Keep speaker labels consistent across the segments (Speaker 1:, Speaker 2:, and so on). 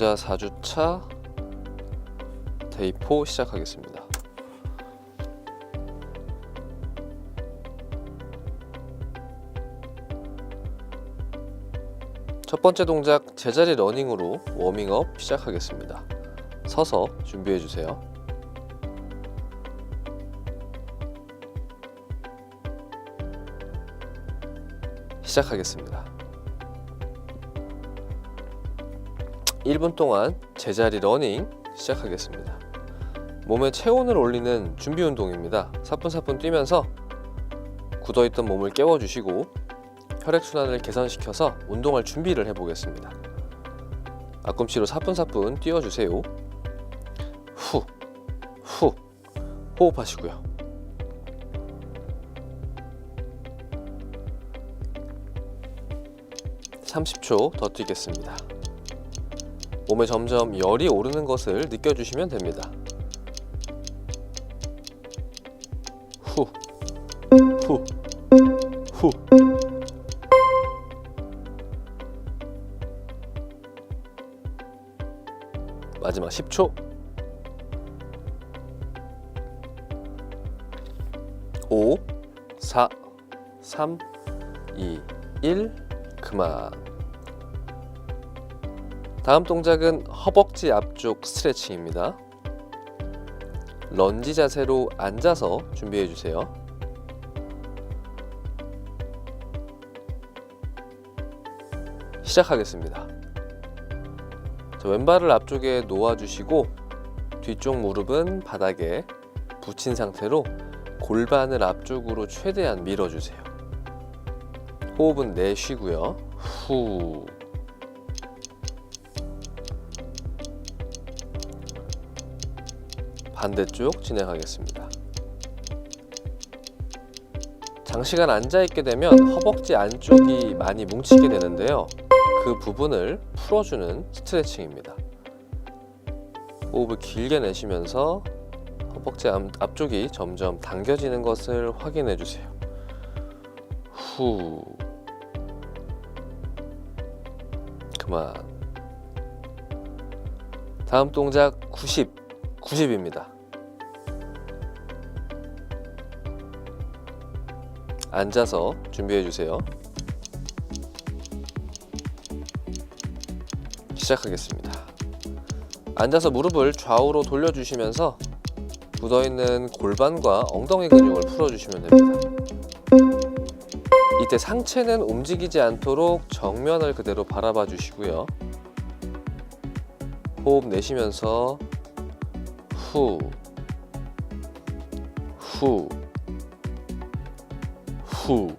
Speaker 1: 여자 4주차 데이 4 시작하겠습니다. 첫 번째 동작 제자리 러닝으로 워밍업 시작하겠습니다. 서서 준비해 주세요. 시작하겠습니다. 1분 동안 제자리 러닝 시작하겠습니다. 몸에 체온을 올리는 준비 운동입니다. 사뿐사뿐 뛰면서 굳어있던 몸을 깨워주시고 혈액순환을 개선시켜서 운동할 준비를 해보겠습니다. 앞꿈치로 사뿐사뿐 뛰어주세요. 후, 후, 호흡하시고요. (30초) 더 뛰겠습니다. 몸에 점점 열이 오르는 것을 느껴주시면 됩니다. 후, 후, 후. 마지막 10초. 5, 4, 3, 2, 1. 그만. 다음 동작은 허벅지 앞쪽 스트레칭입니다. 런지 자세로 앉아서 준비해 주세요. 시작하겠습니다. 자, 왼발을 앞쪽에 놓아 주시고 뒤쪽 무릎은 바닥에 붙인 상태로 골반을 앞쪽으로 최대한 밀어 주세요. 호흡은 내쉬고요. 후. 반대쪽 진행하겠습니다. 장시간 앉아 있게 되면 허벅지 안쪽이 많이 뭉치게 되는데요. 그 부분을 풀어주는 스트레칭입니다. 호흡을 길게 내쉬면서 허벅지 앞- 앞쪽이 점점 당겨지는 것을 확인해 주세요. 후. 그만. 다음 동작 90. 90입니다. 앉아서 준비해 주세요. 시작하겠습니다. 앉아서 무릎을 좌우로 돌려주시면서 굳어있는 골반과 엉덩이 근육을 풀어주시면 됩니다. 이때 상체는 움직이지 않도록 정면을 그대로 바라봐 주시고요. 호흡 내쉬면서 후, 후, 후.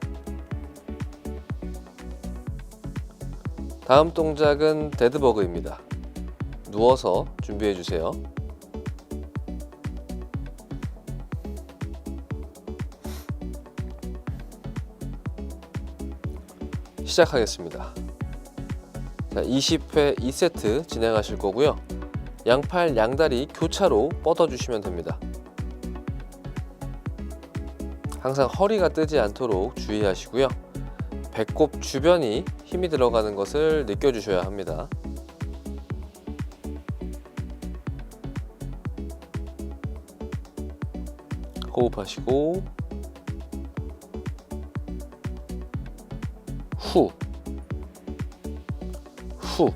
Speaker 1: 다음 동작은 데드버그입니다. 누워서 준비해 주세요. 시작하겠습니다. 자, 20회 2세트 진행하실 거고요. 양팔 양다리 교차로 뻗어 주시면 됩니다. 항상 허리가 뜨지 않도록 주의하시고요. 배꼽 주변이 힘이 들어가는 것을 느껴주셔야 합니다. 호흡하시고 후, 후,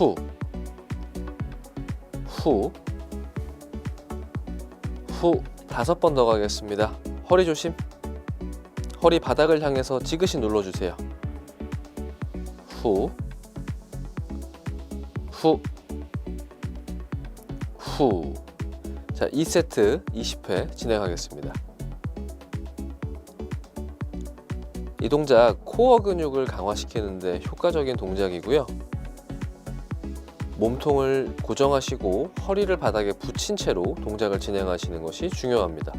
Speaker 1: 후, 후, 후 다섯 번 더 가겠습니다. 허리 조심. 허리 바닥을 향해서 지그시 눌러주세요. 후, 후, 후. 자, 2세트 20회 진행하겠습니다. 이 동작 코어 근육을 강화시키는데 효과적인 동작이고요. 몸통을 고정하시고 허리를 바닥에 붙인 채로 동작을 진행하시는 것이 중요합니다.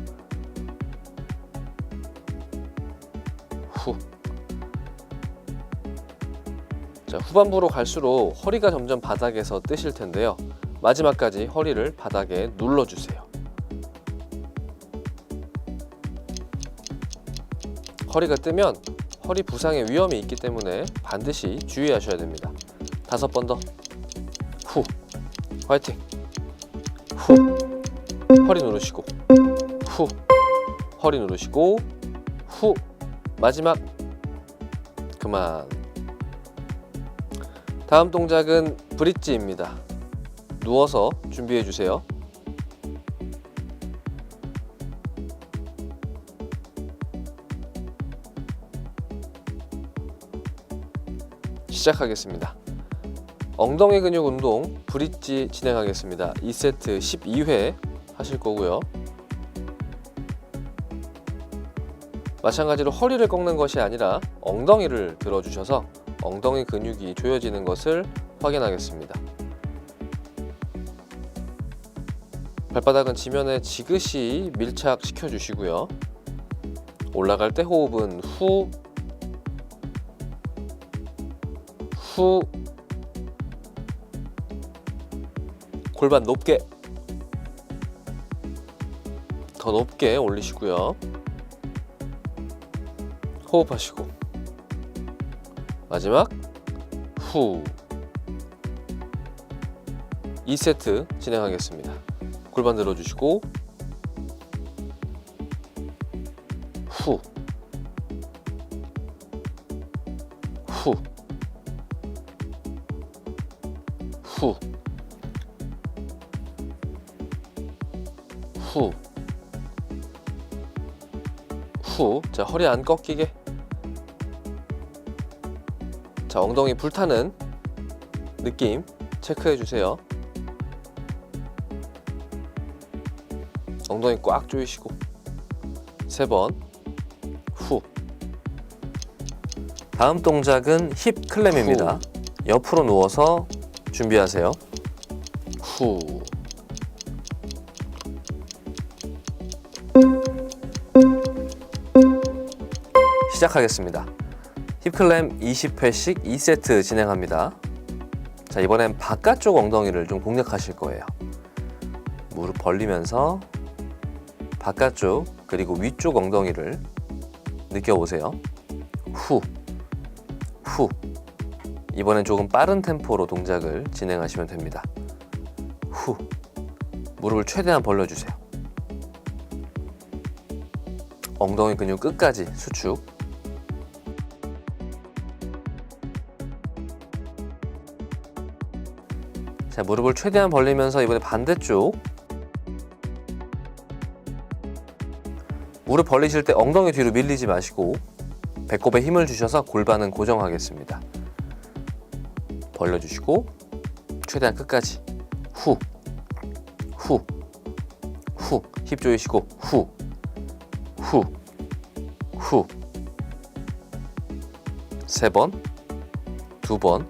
Speaker 1: 후. 자, 후반부로 갈수록 허리가 점점 바닥에서 뜨실 텐데요. 마지막까지 허리를 바닥에 눌러주세요. 허리가 뜨면 허리 부상의 위험이 있기 때문에 반드시 주의하셔야 됩니다. 다섯 번 더. 후. 화이팅. 후. 허리 누르시고. 후. 허리 누르시고. 후. 마지막. 그만. 다음 동작은 브릿지입니다. 누워서 준비해 주세요. 시작하겠습니다. 엉덩이 근육 운동 브릿지 진행하겠습니다. 2세트 12회 하실 거고요. 마찬가지로 허리를 꺾는 것이 아니라 엉덩이를 들어주셔서 엉덩이 근육이 조여지는 것을 확인하겠습니다. 발바닥은 지면에 지그시 밀착시켜 주시고요. 올라갈 때 호흡은 후, 후, 골반 높게, 더 높게 올리시고요. 호흡하시고, 마지막 후. 2세트 진행하겠습니다. 골반 들어주시고 후. 후. 후. 후. 자, 허리 안 꺾이게. 자, 엉덩이 불타는 느낌 체크해 주세요. 엉덩이 꽉 조이시고 세 번 후. 다음 동작은 힙 클램입니다. 옆으로 누워서 준비하세요. 후. 시작하겠습니다. 힙클램 20회씩 2세트 진행합니다. 자, 이번엔 바깥쪽 엉덩이를 좀 공략하실 거예요. 무릎 벌리면서 바깥쪽 그리고 위쪽 엉덩이를 느껴보세요. 후, 후. 이번엔 조금 빠른 템포로 동작을 진행하시면 됩니다. 후. 무릎을 최대한 벌려주세요. 엉덩이 근육 끝까지 수축. 자, 무릎을 최대한 벌리면서 이번에 반대쪽 무릎 벌리실 때 엉덩이 뒤로 밀리지 마시고 배꼽에 힘을 주셔서 골반은 고정하겠습니다. 벌려주시고 최대한 끝까지 후, 후, 후. 힙 조이시고 후, 후, 후. 세 번, 두 번,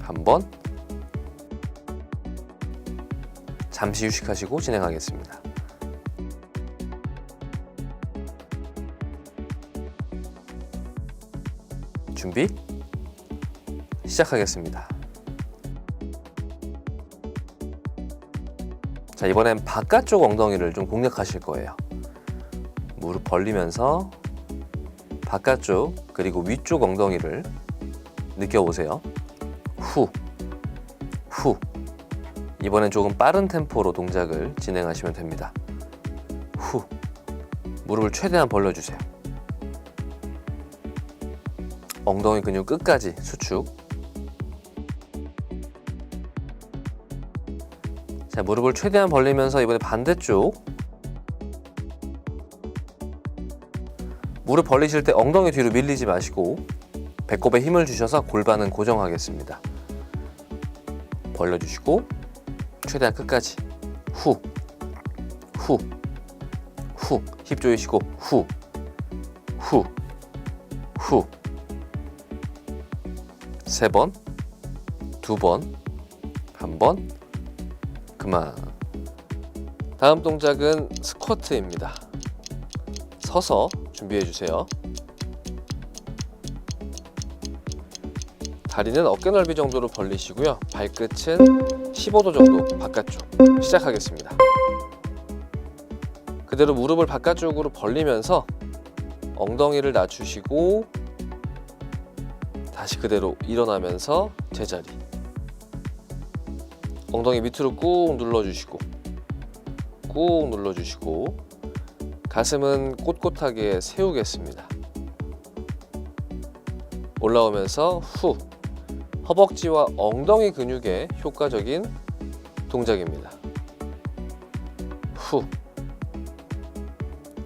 Speaker 1: 한 번. 잠시 휴식하시고 진행하겠습니다. 준비 시작하겠습니다. 자, 이번엔 바깥쪽 엉덩이를 좀 공략하실 거예요. 무릎 벌리면서 바깥쪽 그리고 위쪽 엉덩이를 느껴보세요. 후, 후. 이번엔 조금 빠른 템포로 동작을 진행하시면 됩니다. 후. 무릎을 최대한 벌려주세요. 엉덩이 근육 끝까지 수축. 자, 무릎을 최대한 벌리면서 이번에 반대쪽. 무릎 벌리실 때 엉덩이 뒤로 밀리지 마시고 배꼽에 힘을 주셔서 골반은 고정하겠습니다. 벌려주시고 최대한 끝까지 후, 후, 후. 힙 조이시고 후, 후, 후. 세 번, 두 번, 한 번, 그만. 다음 동작은 스쿼트입니다. 서서 준비해 주세요. 다리는 어깨 넓이 정도로 벌리시고요. 발끝은 15도 정도 바깥쪽. 시작하겠습니다. 그대로 무릎을 바깥쪽으로 벌리면서 엉덩이를 낮추시고 다시 그대로 일어나면서 제자리. 엉덩이 밑으로 꾹 눌러주시고 꾹 눌러주시고 가슴은 꼿꼿하게 세우겠습니다. 올라오면서 후 허벅지와 엉덩이 근육에 효과적인 동작입니다. 후,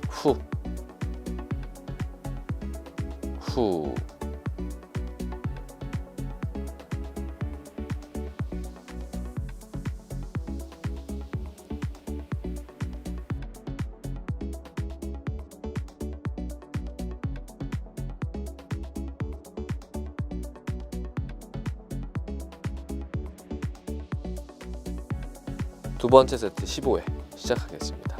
Speaker 1: 후, 후. 두 번째 세트 15회 시작하겠습니다.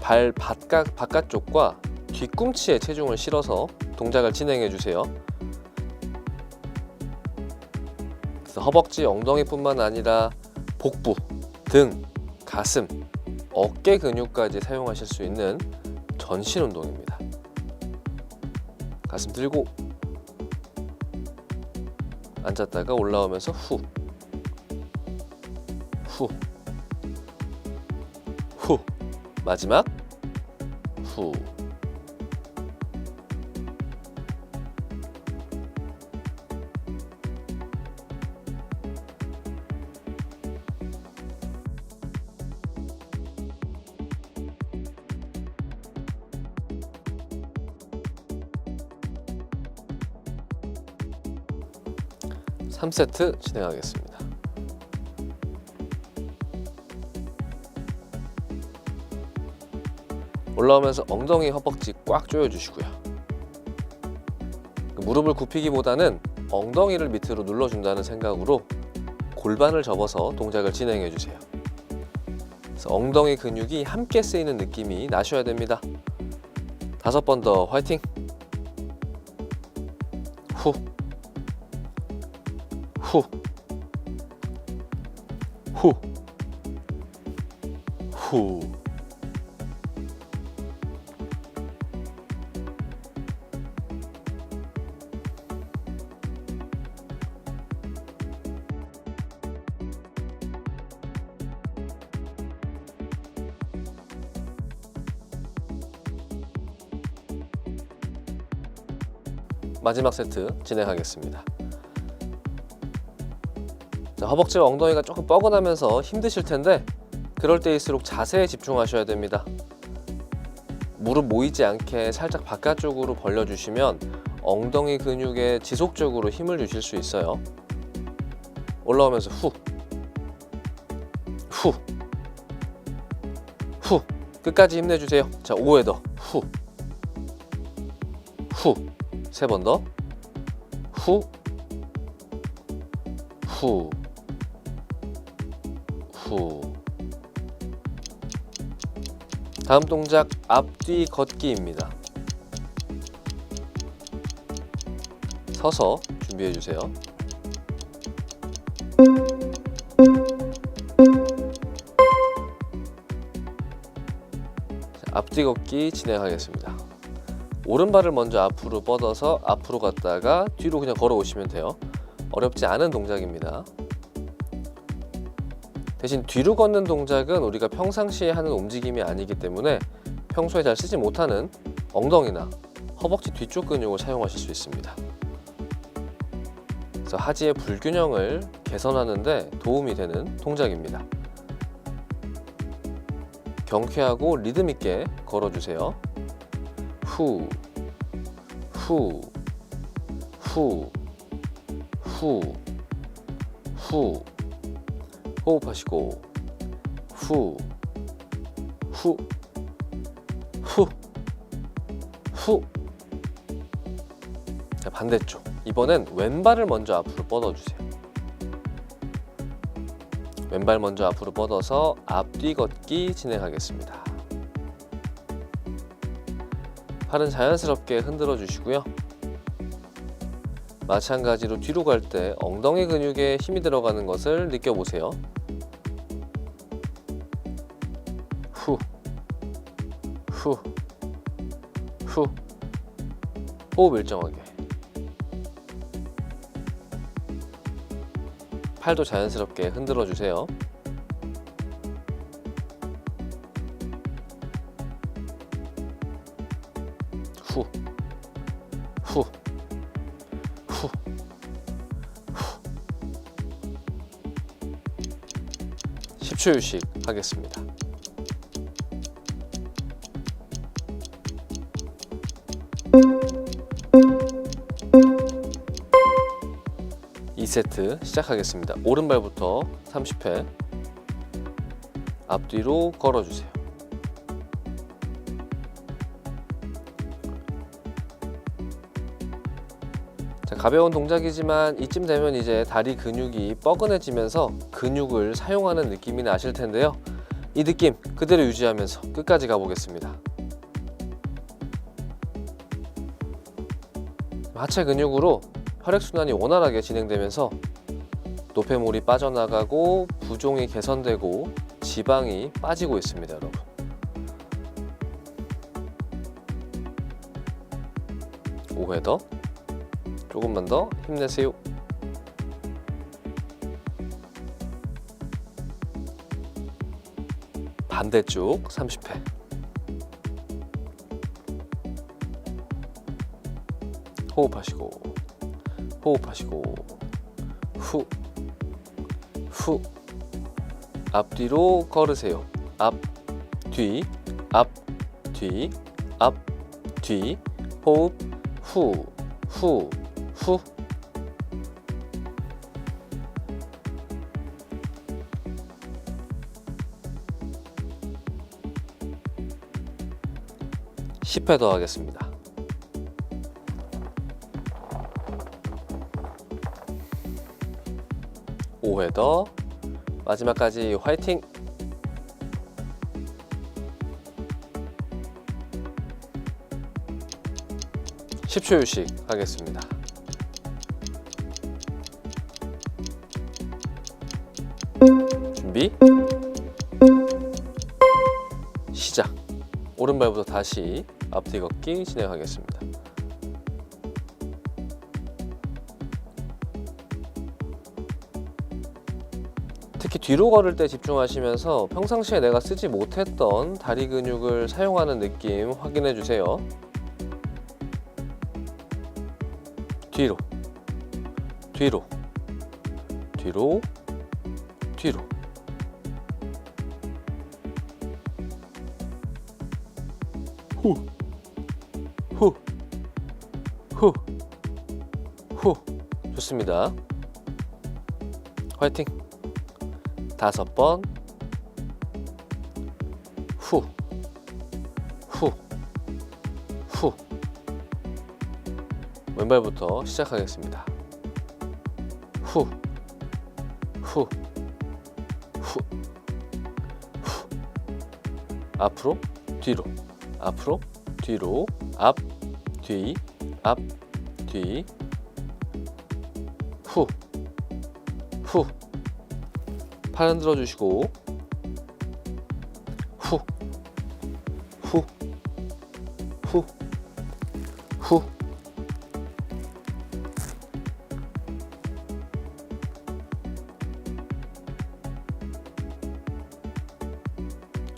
Speaker 1: 발 바깥, 바깥쪽과 뒤꿈치에 체중을 실어서 동작을 진행해 주세요. 그래서 허벅지, 엉덩이뿐만 아니라 복부, 등, 가슴, 어깨 근육까지 사용하실 수 있는 전신 운동입니다. 가슴 들고 앉았다가 올라오면서 후 후, 후, 마지막 후. 삼세트 진행하겠습니다. 올라오면서 엉덩이 허벅지 꽉 조여주시고요. 그 무릎을 굽히기보다는 엉덩이를 밑으로 눌러준다는 생각으로 골반을 접어서 동작을 진행해 주세요. 엉덩이 근육이 함께 쓰이는 느낌이 나셔야 됩니다. 다섯 번 더 화이팅! 후, 후, 후, 후. 마지막 세트 진행하겠습니다. 자, 허벅지와 엉덩이가 조금 뻐근하면서 힘드실 텐데 그럴 때일수록 자세에 집중하셔야 됩니다. 무릎 모이지 않게 살짝 바깥쪽으로 벌려주시면 엉덩이 근육에 지속적으로 힘을 주실 수 있어요. 올라오면서 후, 후, 후. 끝까지 힘내주세요. 자, 5회 더. 후, 후. 세 번 더. 후, 후, 후. 다음 동작 앞뒤 걷기입니다. 서서 준비해 주세요. 자, 앞뒤 걷기 진행하겠습니다. 오른발을 먼저 앞으로 뻗어서 앞으로 갔다가 뒤로 그냥 걸어오시면 돼요. 어렵지 않은 동작입니다. 대신 뒤로 걷는 동작은 우리가 평상시에 하는 움직임이 아니기 때문에 평소에 잘 쓰지 못하는 엉덩이나 허벅지 뒤쪽 근육을 사용하실 수 있습니다. 그래서 하지의 불균형을 개선하는데 도움이 되는 동작입니다. 경쾌하고 리듬 있게 걸어주세요. 후, 후, 후, 후, 후. 호흡하시고 후, 후, 후, 후. 자, 반대쪽. 이번엔 왼발을 먼저 앞으로 뻗어주세요. 왼발 먼저 앞으로 뻗어서 앞뒤 걷기 진행하겠습니다. 팔은 자연스럽게 흔들어 주시고요. 마찬가지로 뒤로 갈 때 엉덩이 근육에 힘이 들어가는 것을 느껴보세요. 후, 후, 후. 호흡 일정하게. 팔도 자연스럽게 흔들어 주세요. 10초 휴식 하겠습니다. 이세트 시작하겠습니다. 오른발부터 30회 앞뒤로 걸어주세요. 가벼운 동작이지만 이쯤 되면 이제 다리 근육이 뻐근해지면서 근육을 사용하는 느낌이 나실 텐데요. 이 느낌 그대로 유지하면서 끝까지 가보겠습니다. 하체 근육으로 혈액순환이 원활하게 진행되면서 노폐물이 빠져나가고 부종이 개선되고 지방이 빠지고 있습니다, 여러분. 오회 더. 조금만 더 힘내세요. 반대쪽 30회. 호흡하시고 호흡하시고 후, 후. 앞뒤로 걸으세요. 앞, 뒤, 앞, 뒤, 앞, 뒤. 호흡, 후, 후, 후. 십회더 하겠습니다. 오회 더. 마지막까지 화이팅! 십초 휴식 하겠습니다. 준비 시작 오른발부터 다시 앞뒤 걷기 진행하겠습니다. 특히 뒤로 걸을 때 집중하시면서 평상시에 내가 쓰지 못했던 다리 근육을 사용하는 느낌 확인해 주세요. 뒤로, 뒤로, 뒤로, 뒤로. 후, 후, 후, 후. 좋습니다. 화이팅! 다섯 번, 후, 후, 후. 왼발부터 시작하겠습니다. 후, 후, 후, 후. 앞으로, 뒤로, 앞으로, 뒤로, 앞, 뒤, 앞, 뒤, 후, 후. 팔 흔들어 주시고 후, 후, 후, 후.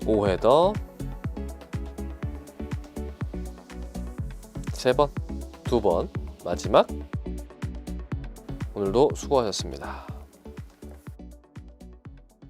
Speaker 1: 오회 더. 세 번, 두 번, 마지막. 오늘도 수고하셨습니다.